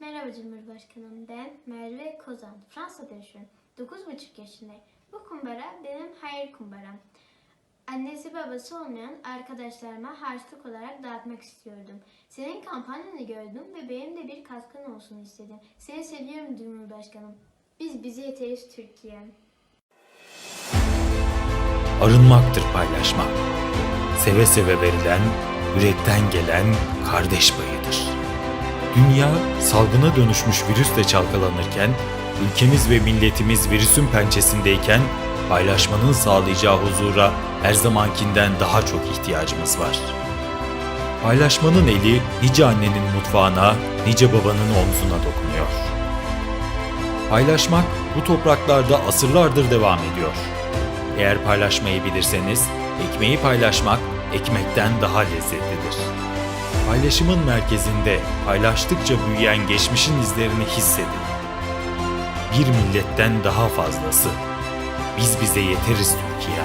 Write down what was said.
Merhaba Cumhurbaşkanım. Ben Merve Kozan. Fransa'da yaşıyorum. 9,5 yaşındayım. Bu kumbara benim hayır kumbaram. Annesi babası olmayan arkadaşlarıma harçlık olarak dağıtmak istiyordum. Senin kampanyanı gördüm ve benim de bir katkın olsun istedim. Seni seviyorum Cumhurbaşkanım. Biz bize yeteriz Türkiye. Arınmaktır paylaşmak. Seve seve verilen, yürekten gelen kardeş payıdır. Dünya salgına dönüşmüş virüsle çalkalanırken, ülkemiz ve milletimiz virüsün pençesindeyken paylaşmanın sağlayacağı huzura her zamankinden daha çok ihtiyacımız var. Paylaşmanın eli nice annenin mutfağına, nice babanın omzuna dokunuyor. Paylaşmak bu topraklarda asırlardır devam ediyor. Eğer paylaşmayı bilirseniz, ekmeği paylaşmak ekmekten daha lezzetlidir. Paylaşımın merkezinde paylaştıkça büyüyen geçmişin izlerini hissedin. Bir milletten daha fazlası. Biz bize yeteriz Türkiye.